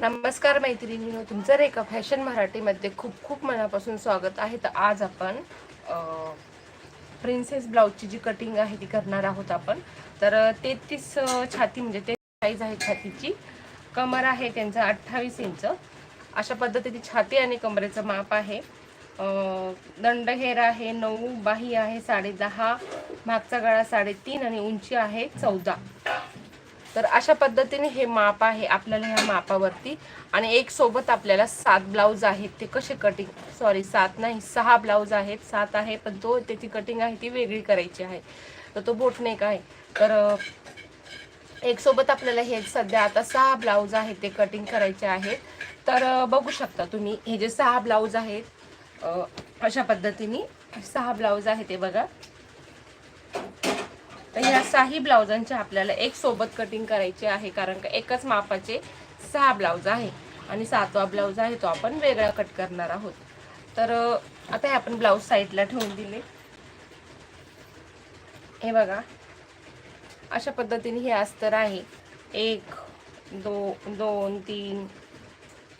नमस्कार मैत्रिणींनो तुमचं रेखा फॅशन मराठीमध्ये खूप खूप मनापासून स्वागत आहे. तर आज आपण प्रिन्सेस ब्लाऊजची जी कटिंग आहे ती करणार आहोत आपण. तर तेहतीस छाती म्हणजे ते साईज आहे छातीची. कमर आहे त्यांचं अठ्ठावीस इंच. अशा पद्धतीची छाती आणि कमरेचं माप आहे. दंडहेर आहे नऊ बाही आहे साडे दहा. मागचा गळा साडेतीन आणि उंची आहे चौदा. तर अशा पद्धतीने हे माप आहे आपल्याला ह्या मापावरती. आणि एक सोबत आपल्याला सात ब्लाऊज आहेत ते कसे कटिंग सॉरी सात नाही सहा ब्लाऊज आहेत. सात आहे पण तो त्याची कटिंग आहे ती वेगळी करायची आहे. तर तो बोटनेक आहे. तर एक सोबत आपल्याला हे सध्या आता सहा ब्लाऊज आहेत ते कटिंग करायचे आहेत. तर बघू शकता तुम्ही हे जे सहा ब्लाऊज आहेत अशा पद्धतीने सहा ब्लाऊज आहे ते बघा. तर ह्या सहाही ब्लाउजांचे आपल्याला एक सोबत कटिंग करायचे आहे कारण का एकच मापाचे सहा ब्लाऊज आहे. आणि सातवा ब्लाऊज आहे तो आपण वेगळा कट करणार आहोत. तर आता हे आपण ब्लाऊज साईडला ठेवून दिले. हे बघा. अशा पद्धतीने हे अस्तर आहे. एक दो दोन तीन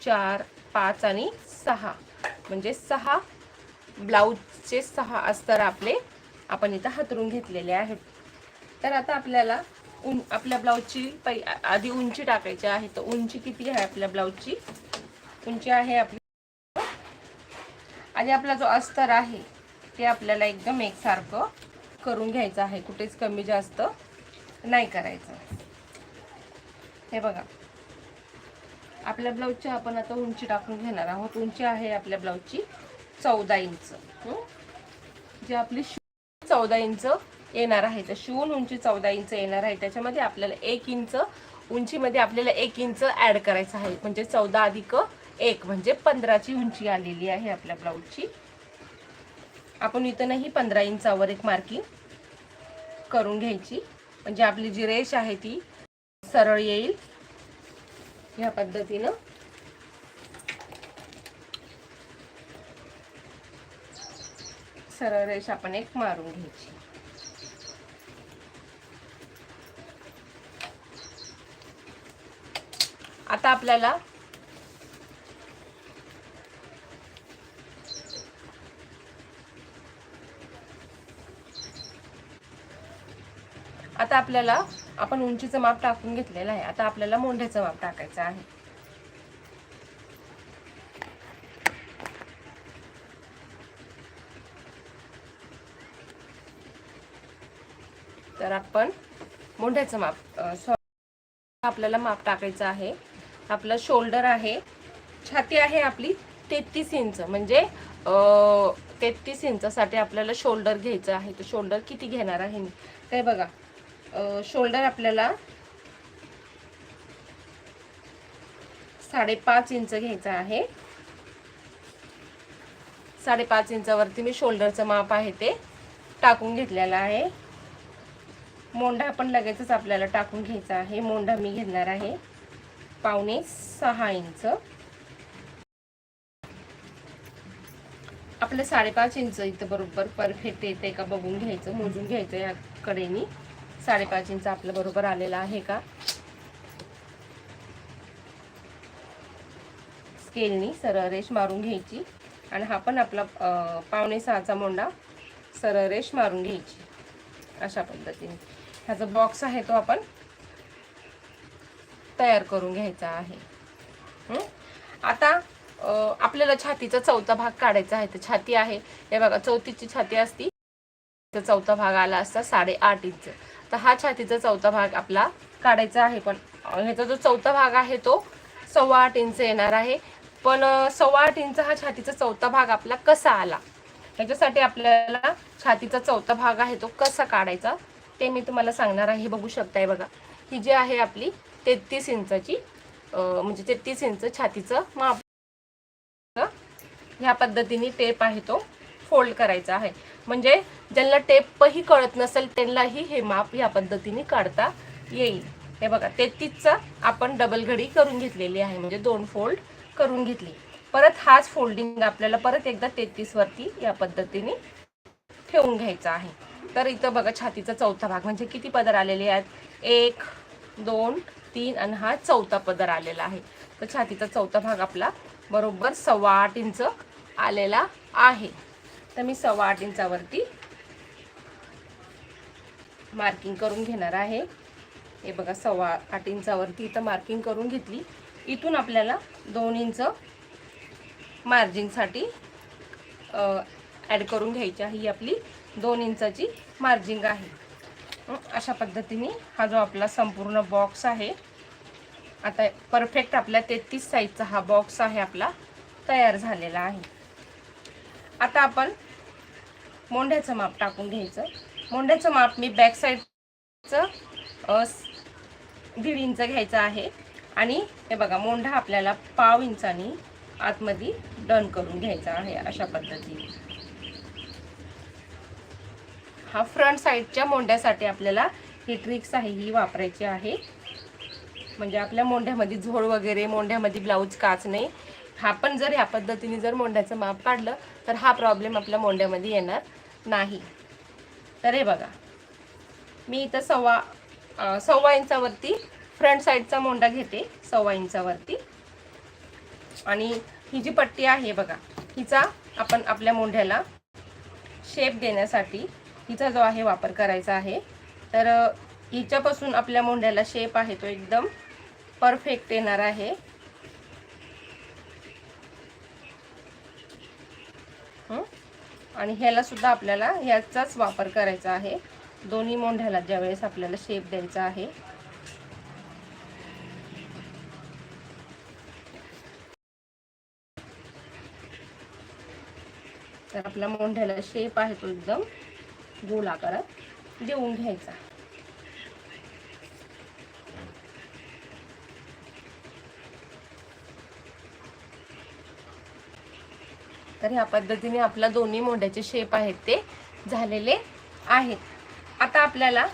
चार पाच आणि सहा. म्हणजे सहा ब्लाऊजचे सहा अस्तर आपले आपण इथं हातरून घेतलेले आहेत. तर आता आपल्याला उं आपल्या ब्लाऊजची पै आधी उंची टाकायची आहे. तर उंची किती आहे आपल्या ब्लाऊजची? उंची आहे आपली आणि आपला जो अस्तर आहे ते आपल्याला एकदम एकसारखं करून घ्यायचं आहे. कुठेच कमी जास्त नाही करायचं. हे बघा. आपल्या ब्लाऊजची आपण आता उंची टाकून घेणार आहोत. उंची आहे आपल्या ब्लाऊजची चौदा इंच. जे जी आपली चौदा इंच येणार आहे. तर शिवून उंची चौदा इंच येणार आहे. त्याच्यामध्ये आपल्याला एक इंच उंचीमध्ये आपल्याला एक इंच ॲड करायचं आहे. म्हणजे चौदा अधिक एक म्हणजे पंधराची उंची आलेली आहे आपल्या ब्लाऊजची. आपण इथूनही पंधरा इंचावर एक मार्किंग करून घ्यायची. म्हणजे आपली जी रेष आहे ती सरळ येईल. ह्या पद्धतीनं. सरळ रेष आपण एक मारून घ्यायची. आता आपल्याला आता आपल्याला आपण उंचीचं माप टाकून घेतलेलं आहे. आता आपल्याला मोंढ्याचं माप टाकायचं आहे. तर आपण मोंढ्याचं माप आपल्याला माप टाकायचं आहे. आपलं शोल्डर आहे. छाती आहे आपली तेहतीस इंच. म्हणजे तेहतीस इंचासाठी आपल्याला शोल्डर घ्यायचं आहे. तर शोल्डर किती घेणार आहे मी? काय बघा. शोल्डर आपल्याला साडेपाच इंच घ्यायचं आहे. साडेपाच इंचावरती मी शोल्डरचं माप आहे ते टाकून घेतलेलं आहे. मोंढा पण लगेचच आपल्याला टाकून घ्यायचा आहे. मोंढा मी घेणार आहे. पावणे सहा इंच. आपलं साडेपाच इंच इथं बरोबर परफेक्ट येते का बघून घ्यायचं मोजून घ्यायचं या कडेनी. साडेपाच इंच आपलं बरोबर आलेलं आहे का? स्केलनी सरळ रेष मारून घ्यायची. आणि हा पण आपला पावणे सहाचा मोंडा सरळ रेष मारून घ्यायची. अशा पद्धतीने. ह्याचा बॉक्स आहे तो आपण तयार करून घ्यायचा आहे. आता आपल्याला छातीचा चौथा भाग काढायचा आहे. तर छाती आहे. हे बघा चौथीची छाती असती. तर चौथा भाग आला असता साडेआठ इंच. तर हा छातीचा चौथा भाग आपला काढायचा आहे. पण ह्याचा जो चौथा भाग आहे तो सव्वा आठ इंच येणार आहे. पण सव्वा आठ इंच हा छातीचा चौथा भाग आपला कसा आला? ह्याच्यासाठी आपल्याला छातीचा चौथा भाग आहे तो कसा काढायचा ते मी तुम्हाला सांगणार आहे. हे बघू शकताय बघा. ही जी आहे आपली तेहतीस इंचाची म्हणजे तेहतीस इंच छातीचं माप ह्या पद्धतीने टेप आहे तो फोल्ड करायचा आहे. म्हणजे ज्यांना टेपही कळत नसेल त्यांनाही हे माप ह्या पद्धतीने काढता येईल. हे बघा तेहतीसचा आपण डबल घडी करून घेतलेली आहे म्हणजे दोन फोल्ड करून घेतली. परत हाच फोल्डिंग आपल्याला परत एकदा तेहतीसवरती या पद्धतीने ठेवून घ्यायचा आहे. तर इथं बघा छातीचा चौथा भाग म्हणजे किती पदर आलेले आहेत? एक दोन तीन आणि हा चौथा पदर आलेला आहे. तर छातीचा चौथा भाग आपला बरोबर सव्वा आठ इंच आलेला आहे. तर मी सव्वा आठ इंचावरती मार्किंग करून घेणार आहे. हे बघा सव्वा आठ इंचावरती इथं मार्किंग करून घेतली. इथून आपल्याला दोन इंच मार्जिनसाठी ॲड करून घ्यायची आहे. ही आपली दोन इंचाची मार्जिंग आहे. अशा पद्धतीने हा जो आपला संपूर्ण बॉक्स आहे आता परफेक्ट आपल्या तेहतीस साईजचा हा बॉक्स आहे आपला तयार झालेला आहे. आता आपण मोंढ्याचं माप टाकून घ्यायचं. मोंढ्याचं माप मी बॅक साईडचं दीड इंच घ्यायचं आहे. आणि हे बघा मोंढा आपल्याला पाव इंचानी आतमध्ये डन करून घ्यायचा आहे अशा पद्धतीने. हा फ्रंट साईडच्या मोंढ्यासाठी आपल्याला ही ट्रिक्स आहे ही वापरायची आहे. म्हणजे आपल्या मोंढ्यामध्ये झोड वगैरे मोंढ्यामध्ये ब्लाऊज काच नाही. हा पण जर ह्या पद्धतीने जर मोंढ्याचं माप काढलं तर हा प्रॉब्लेम आपल्या मोंढ्यामध्ये येणार नाही. तर हे बघा. मी इथं सव्वा सव्वा इंचावरती फ्रंट साईडचा मोंडा घेते सव्वा इंचावरती. आणि ही जी पट्टी आहे बघा. हिचा आपण आपल्या मोंढ्याला शेप देण्यासाठी हिचा जो आहे वापर करायचा आहे तर हिच्यापासून आपल्या मोंढ्याला शेप आहे तो एकदम परफेक्ट येणार आहे. आणि ह्याला सुद्धा आपल्याला ह्याचाच वापर करायचा आहे. दोन्ही मोंढ्याला ज्यावेळेस आपल्याला शेप द्यायचा आहे. तर आपल्या मोंढ्याला शेप आहे तो एकदम गोल आकारात देऊन घ्यायचा. तर ह्या पद्धतीने आपल्या दोन्ही मोंड्याचे शेप आहेत ते झालेले आहेत. आता आपल्याला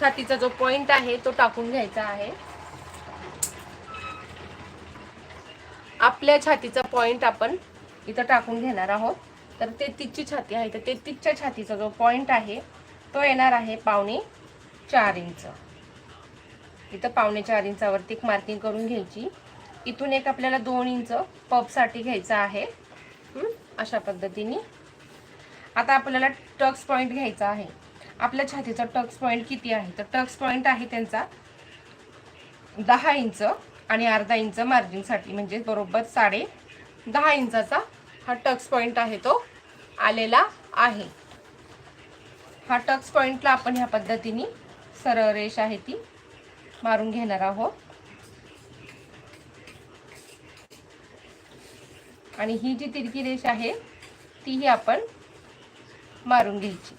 छातीचा जो पॉइंट आहे तो टाकून घ्यायचा आहे. आपल्या छातीचा पॉइंट आपण इथं टाकून घेणार आहोत. तर तेहतीसची छाती आहे. तर तेहतीसच्या छातीचा जो पॉईंट आहे तो येणार आहे पावणे चार इंच. इथं पावणे चार इंचावरती एक मार्किंग करून घ्यायची. इथून एक आपल्याला दोन इंच पपसाठी घ्यायचं आहे. अशा पद्धतीने. आता आपल्याला टक्स पॉईंट घ्यायचा आहे. आपल्या छातीचा टक्स पॉईंट किती आहे? तर टक्स पॉईंट आहे त्यांचा दहा इंच आणि अर्धा इंच मार्जिनसाठी म्हणजे बरोबर साडे दहा इंचाचा हा टक्स पॉईंट आहे तो. आलेला आहे. हा टक्स पॉइंटला आपण ह्या पद्धतीने सरळ रेष आहे ती मारून घेणार आहोत. आणि ही जी तिरकी रेष आहे तीही आपण मारून घ्यायची.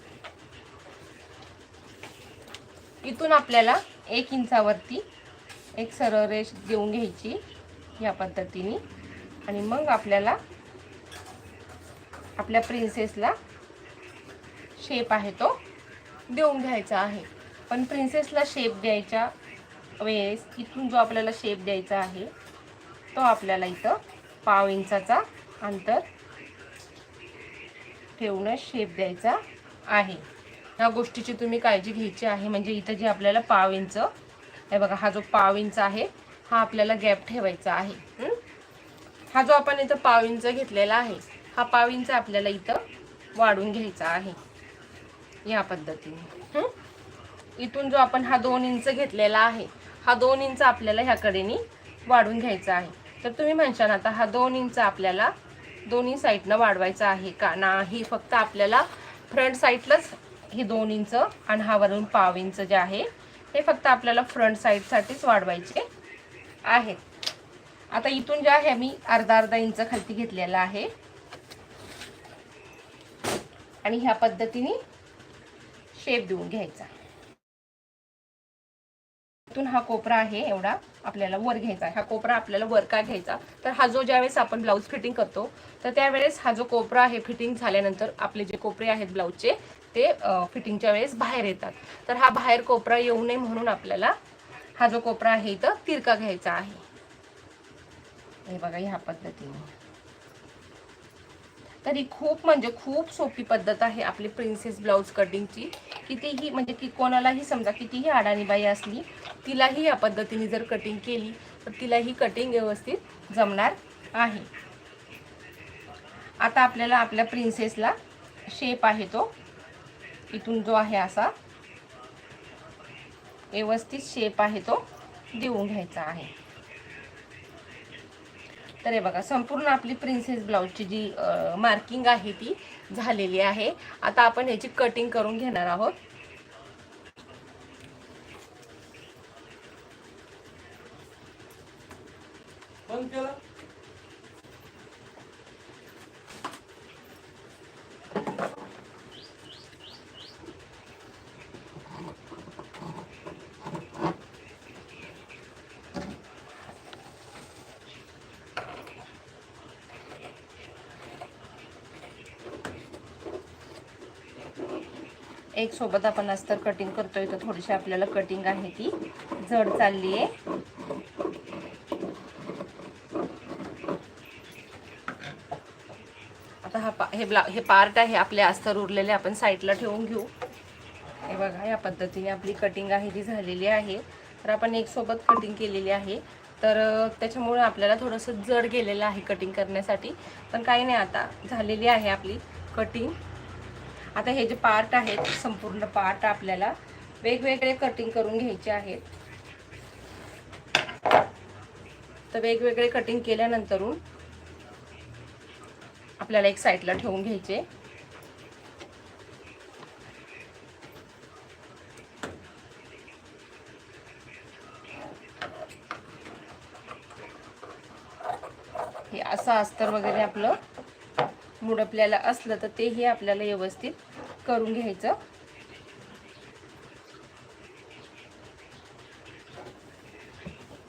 इथून आपल्याला एक इंचावरती एक सरळ रेष देऊन घ्यायची या पद्धतीने. आणि मग आपल्याला आपल्या प्रिन्सेसला शेप आहे तो देऊन घ्यायचा आहे. पण प्रिन्सेसला शेप द्यायच्या वेळेस इथून जो आपल्याला शेप द्यायचा आहे तो आपल्याला इथं पाव इंचाचा अंतर ठेवून शेप द्यायचा आहे. ह्या गोष्टीची तुम्ही काळजी घ्यायची आहे. म्हणजे इथं जे आपल्याला पाव इंच हे बघा हा जो पाव इंच आहे हा आपल्याला गॅप ठेवायचा आहे. हा जो आपण इथं पाव इंच घेतलेला आहे हा पाव इंच आपल्याला इथं वाढून घ्यायचा आहे. या पद्धतीने. इथून जो आपण हा दोन इंच घेतलेला आहे हा दोन इंच आपल्याला ह्या कडेनी वाढून घ्यायचा आहे. तर तुम्ही म्हणशाल आता हा दोन इंच आपल्याला दोन्ही साईडनं वाढवायचा आहे का? नाही फक्त आपल्याला फ्रंट साईडलाच हे दोन इंच आणि हा वरून पाव इंच जे आहे हे फक्त आपल्याला फ्रंट साईडसाठीच वाढवायचे आहेत. आता इथून जे आहे मी अर्धा अर्धा इंच खालती घेतलेला आहे. आणि ह्या पद्धतीने शेप देऊन घ्यायचा. इथून हा कोपरा आहे एवढा आपल्याला वर घ्यायचा हा कोपरा आपल्याला वर का घ्यायचा? तर हा जो ज्यावेळेस आपण ब्लाऊज फिटिंग करतो तर त्यावेळेस हा जो कोपरा आहे फिटिंग झाल्यानंतर आपले जे कोपरे आहेत ब्लाऊजचे ते फिटिंगच्या वेळेस बाहेर येतात. तर हा बाहेर कोपरा येऊ नये म्हणून आपल्याला हा जो कोपरा आहे इथं तिरका घ्यायचा आहे. हे बघा ह्या पद्धतीने. तरी खूप म्हणजे खूप सोपी पद्धत आहे आपली प्रिन्सेस ब्लाऊज कटिंगची कितीही म्हणजे की कोणालाही समजा कितीही अडाणी बाई असली तिलाही या पद्धतीने जर कटिंग केली तर तिलाही कटिंग व्यवस्थित जमणार आहे. आता आपल्याला आपल्या प्रिन्सेसला शेप आहे तो. इथून जो आहे असा. व्यवस्थित शेप आहे तो देऊन घ्यायचा आहे. तर हे बघा संपूर्ण आपली प्रिन्सेस ब्लाऊजची जी मार्किंग आहे ती झालेली आहे. आता आपण याची कटिंग करून घेणार आहोत. एक सोबत आपण अस्तर कटिंग करतोय तर थोडीशी आपल्याला कटिंग आहे ती. जड चालली आहे. आता हा पा हे ब्ला हे पार्ट आहे आपले अस्तर उरलेले आपण साईडला ठेवून घेऊ. हे बघा या पद्धतीने आपली कटिंग आहे ती झालेली आहे. तर आपण एक सोबत कटिंग केलेली आहे. तर त्याच्यामुळे आपल्याला थोडंसं जड गेलेलं आहे कटिंग करण्यासाठी. पण काही नाही आता झालेली आहे आपली कटिंग आता हे जे पार्ट आहेत संपूर्ण पार्ट आपल्याला वेगवेगळे कटिंग करून घ्यायचे आहेत. तर वेगवेगळे कटिंग केल्यानंतरून आपल्याला एक साईडला ठेवून घ्यायचे. हे असं अस्तर वगैरे आपलं मुडपल्याला असलं तर तेही आपल्याला व्यवस्थित करून घ्यायचं.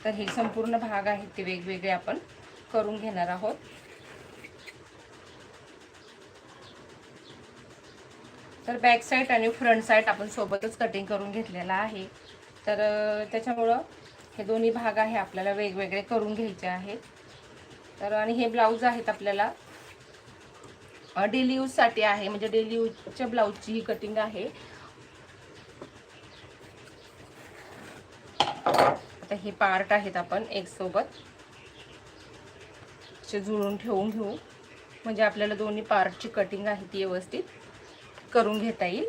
तर हे संपूर्ण भाग आहेत ते वेगवेगळे आपण करून घेणार आहोत. तर बॅक साईड आणि फ्रंट साईड आपण सोबतच कटिंग करून घेतलेला आहे. तर त्याच्यामुळं हे दोन्ही भाग आहे आपल्याला वेगवेगळे करून घ्यायचे आहेत. तर आणि हे ब्लाऊज आहेत आपल्याला डेली यूजसाठी आहे. म्हणजे डेली यूजच्या ब्लाऊजची ही कटिंग आहे. आता हे पार्ट आहेत आपण एक सोबत. जुळून ठेवून घेऊ. म्हणजे आपल्याला दोन्ही पार्टची कटिंग आहे ती व्यवस्थित करून घेता येईल.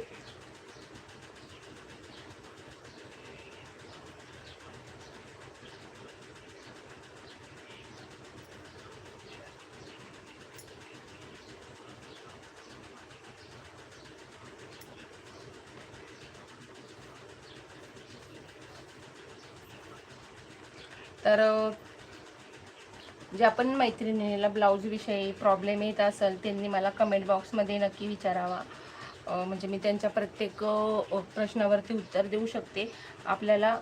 तर जे आपण मैत्रिणीला ब्लाऊजविषयी प्रॉब्लेम येत असेल त्यांनी मला कमेंट बॉक्समध्ये नक्की विचारावा. म्हणजे मी त्यांच्या प्रत्येक प्रश्नावरती उत्तर देऊ शकते. आपल्याला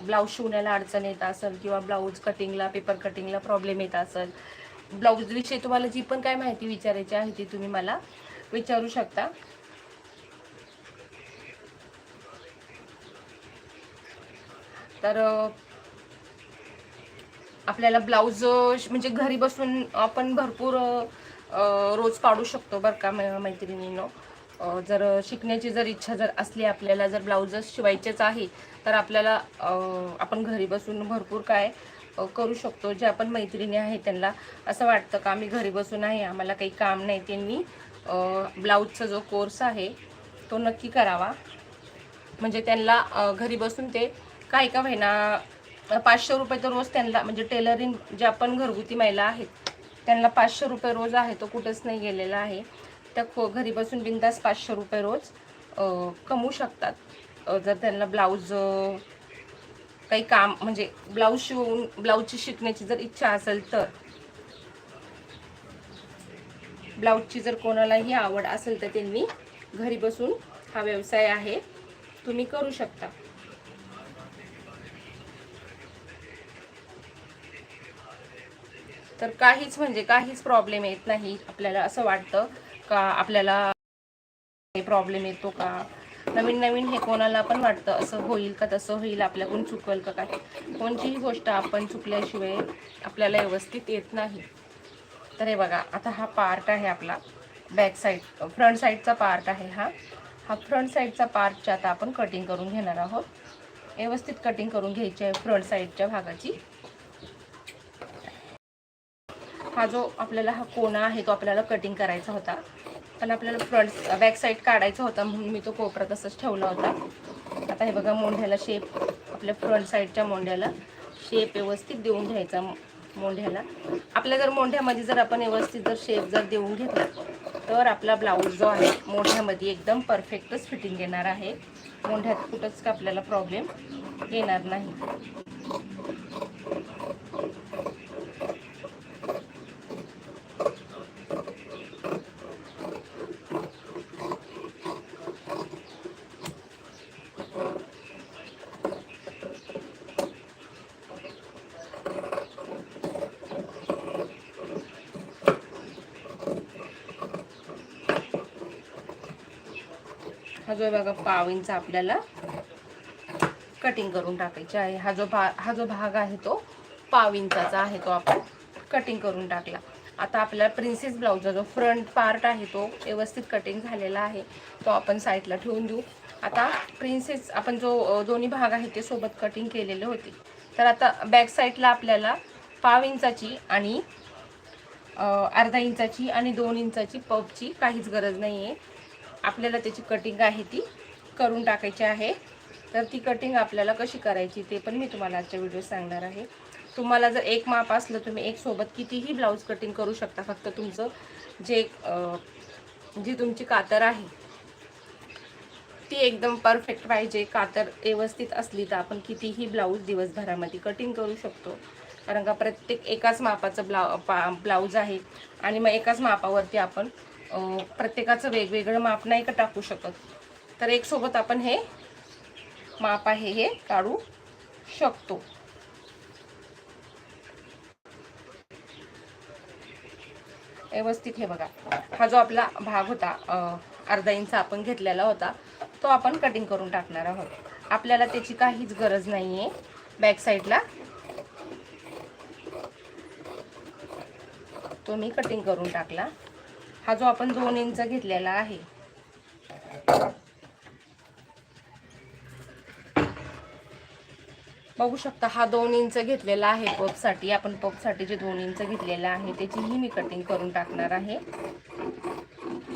ब्लाऊज शिवण्याला अडचण येत असेल किंवा ब्लाऊज कटिंगला पेपर कटिंगला प्रॉब्लेम येत असेल ब्लाऊजविषयी तुम्हाला जी पण काय माहिती विचारायची आहे ती तुम्ही मला विचारू शकता. तर आपल्याला ब्लाऊज म्हणजे घरी बसून आपण भरपूर रोज काढू शकतो बरं का मै- मैत्रिणींनो. जर शिकण्याची जर इच्छा जर असली आपल्याला जर ब्लाऊज शिवायचेच आहे तर आपल्याला आपण घरी बसून भरपूर काय करू शकतो. जे आपण मैत्रिणी आहे त्यांना असं वाटतं का आम्ही घरी बसून आहे आम्हाला काही काम नाही. त्यांनी ब्लाऊजचा जो कोर्स आहे तो नक्की करावा. म्हणजे त्यांना घरी बसून ते काय का होईना पाचशे रुपये तर रोज त्यांना म्हणजे टेलरिंग जे आपण घरगुती महिला आहेत त्यांना पाचशे रुपये रोज आहे तो कुठंच नाही गेलेला आहे. त्या खो घरी बसून बिंदास पाचशे रुपये रोज कमवू शकतात. जर त्यांना ब्लाऊज काही काम म्हणजे ब्लाऊज शिवून ब्लाऊजची शिकण्याची जर इच्छा असेल तर ब्लाऊजची जर कोणालाही आवड असेल तर त्यांनी घरी बसून हा व्यवसाय आहे. तुम्ही करू शकता. तर काहीच म्हणजे काहीच प्रॉब्लेम येत नाही आपल्याला असं वाटतं का आपल्याला प्रॉब्लेम येतो का? नवीन नवीन हे कोणाला पण वाटतं असं होईल का तसं होईल आपल्याकडून चुकवेल का काय? कोणतीही गोष्ट आपण चुकल्याशिवाय आपल्याला व्यवस्थित येत नाही. तर हे बघा आता हा पार्ट आहे आपला. बॅक साईड फ्रंट साईडचा पार्ट आहे हा. हा फ्रंट साईडचा पार्टच्या आता आपण कटिंग करून घेणार आहोत. व्यवस्थित कटिंग करून घ्यायची आहे फ्रंट साईडच्या भागाची. हा जो आपल्याला हा कोणा आहे तो आपल्याला कटिंग करायचा होता. पण आपल्याला फ्रंट बॅक साईड काढायचा होता म्हणून मी तो कोपरा तसंच ठेवला होता. आता हे बघा मोंढ्याला शेप आपल्या फ्रंट साईडच्या मोंढ्याला शेप व्यवस्थित देऊन घ्यायचा मोंढ्याला. आपल्या जर मोंढ्यामध्ये जर आपण व्यवस्थित जर शेप जर देऊन घेतला तर आपला ब्लाऊज जो आहे मोठ्यामध्ये एकदम परफेक्टच फिटिंग येणार आहे. मोंढ्यात कुठंच का आपल्याला प्रॉब्लेम येणार नाही. हा जो बघा पाव इंच आपल्याला कटिंग करून टाकायची आहे. हा जो भा हा जो भाग आहे तो पाव इंचाचा आहे तो आपण कटिंग करून टाकला. आता आपल्याला प्रिन्सेस ब्लाऊजचा जो फ्रंट पार्ट आहे तो व्यवस्थित कटिंग झालेला आहे. तो आपण साईडला ठेवून देऊ. आता प्रिन्सेस आपण जो दोन्ही भाग आहे ते सोबत कटिंग केलेले होते. तर आता बॅक साईडला आपल्याला पाव इंचाची आणि अर्धा इंचाची आणि दोन इंचाची पबची काहीच गरज नाही आहे आपल्याला त्याची कटिंग आहे ती करून टाकायची आहे. तर ती कटिंग आपल्याला कशी करायची ते पण मी तुम्हाला आजच्या व्हिडिओ सांगणार आहे. तुम्हाला जर एक माप असलं तुम्ही एक सोबत कितीही ब्लाऊज कटिंग करू शकता. फक्त तुमचं जे जी तुमची कातर आहे ती एकदम परफेक्ट पाहिजे. कातर व्यवस्थित असली तर आपण कितीही ब्लाऊज दिवसभरामध्ये कटिंग करू शकतो. कारण का प्रत्येक एकाच मापाचं ब्लाउ पा ब्लाऊज आहे. आणि मग एकाच मापावरती आपण प्रत्येकाचं वेगवेगळं माप नाही का टाकू शकत? तर एक सोबत आपण हे माप आहे हे काढू शकतो. व्यवस्थित हे बघा. हा जो आपला भाग होता अर्धा इंच आपण घेतलेला होता तो आपण कटिंग करून टाकणार आहोत. आपल्याला त्याची काहीच गरज नाही आहे बॅक साईडला तो मी कटिंग करून टाकला. हा जो आपण दोन इंच घेतलेला आहे. बघू शकता हा दोन इंच घेतलेला आहे पपसाठी. आपण पपसाठी जे दोन इंच घेतलेला आहे त्याचीही मी कटिंग करून टाकणार आहे.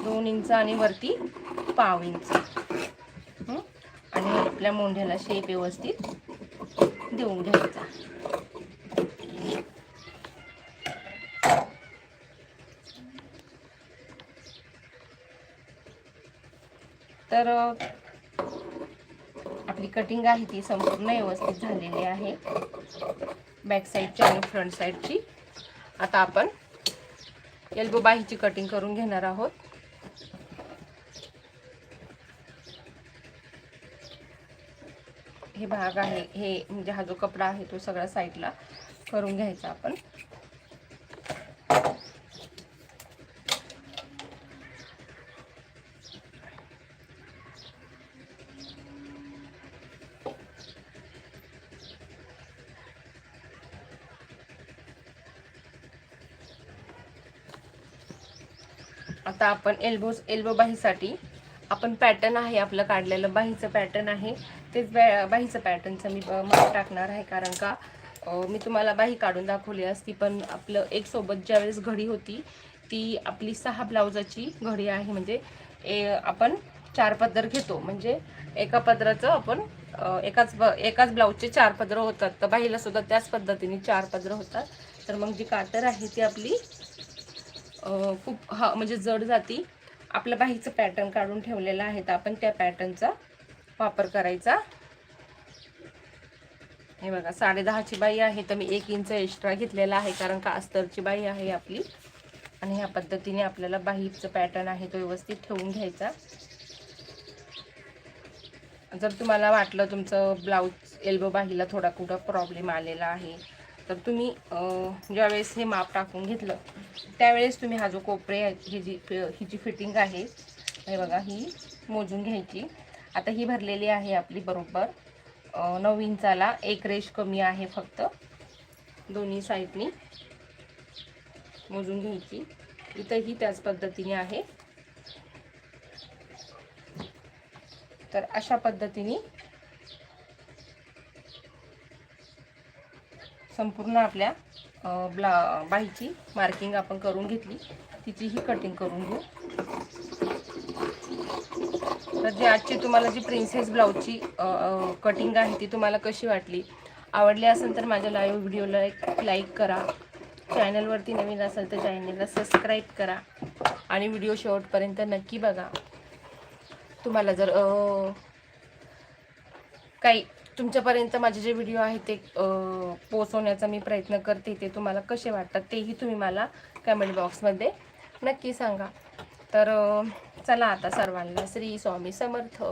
दोन इंच आणि वरती पाव इंच. आणि आपल्या मोंढ्याला शेप व्यवस्थित देऊन घ्यायचा. तर आपली कटिंग आहे ती संपूर्ण व्यवस्थित झालेली आहे. बॅक साईडची आणि फ्रंट साईडची आता आपण एल्बो बाहीची कटिंग करून घेणार आहोत. हे भाग आहे हे म्हणजे हा जो कपडा आहे तो सगळ्या साईडला करून घ्यायचा आपण. आता आपण एल्बो एल्बो बाहीसाठी आपण पॅटर्न आहे आपलं काढलेलं. बाहीचं पॅटर्न आहे. तेच बॅ बाहीचं पॅटर्नचं मी ब- टाकणार आहे कारण का मी तुम्हाला बाही काढून दाखवली असती पण आपलं एक सोबत ज्यावेळेस घडी होती ती आपली सहा ब्लाउजाची घडी आहे. म्हणजे ए, आपण चार पदर घेतो. म्हणजे एका पदराचं आपण एकाच ब एकाच ब्लाऊजचे चार पदरं होतात. तर बाहीला सुद्धा त्याच पद्धतीने चार पदरं होतात. तर मग जी कातर आहे ती आपली खूप हा म्हणजे जड जाती. आपल्या बाहीचं पॅटर्न काढून ठेवलेलं आहे तर आपण त्या पॅटर्नचा वापर करायचा. हे बघा साडे दहाची बाई आहे तर मी एक इंच एक्स्ट्रा घेतलेला आहे कारण का अस्तरची बाई आहे आपली. आणि ह्या पद्धतीने आपल्याला बाहीचं पॅटर्न आहे तो व्यवस्थित ठेवून घ्यायचा. जर तुम्हाला वाटलं तुमचं ब्लाऊज एल्बो बाहीला थोडा कुठं प्रॉब्लेम आलेला आहे तर तुम्ही ज्यावेळेस हे माप टाकून घेतलं त्यावेळेस तुम्ही हा जो कोपरे आहे, ही जी ही जी फिटिंग आहे हे बघा ही मोजून घ्यायची. आता ही भरलेली आहे आपली बरोबर नऊ इंचाला एक रेश कमी आहे फक्त. दोन्ही साईडनी मोजून घ्यायची. इथंही त्याच पद्धतीने आहे. तर अशा पद्धतीने संपूर्ण आपल्या ब्ला बाहीची मार्किंग आपण करून घेतली. तिचीही कटिंग करून घेऊ. तर जी आजची तुम्हाला जी प्रिन्सेस ब्लाऊजची कटिंग आहे ती तुम्हाला कशी वाटली? आवडली असेल तर माझ्या लाईव्ह व्हिडिओला एक लाईक करा. चॅनलवरती नवीन असेल तर चॅनलला सबस्क्राईब करा. आणि व्हिडिओ शेवटपर्यंत नक्की बघा. तुम्हाला जर काही तुमच्यापर्यंत माझे जे व्हिडिओ आहेत ते पोचवण्याचा मी प्रयत्न करते ते तुम्हाला कसे वाटतात तेही तुम्ही मला कमेंट बॉक्समध्ये नक्की सांगा. तर चला आता सर्वांना श्री स्वामी समर्थ.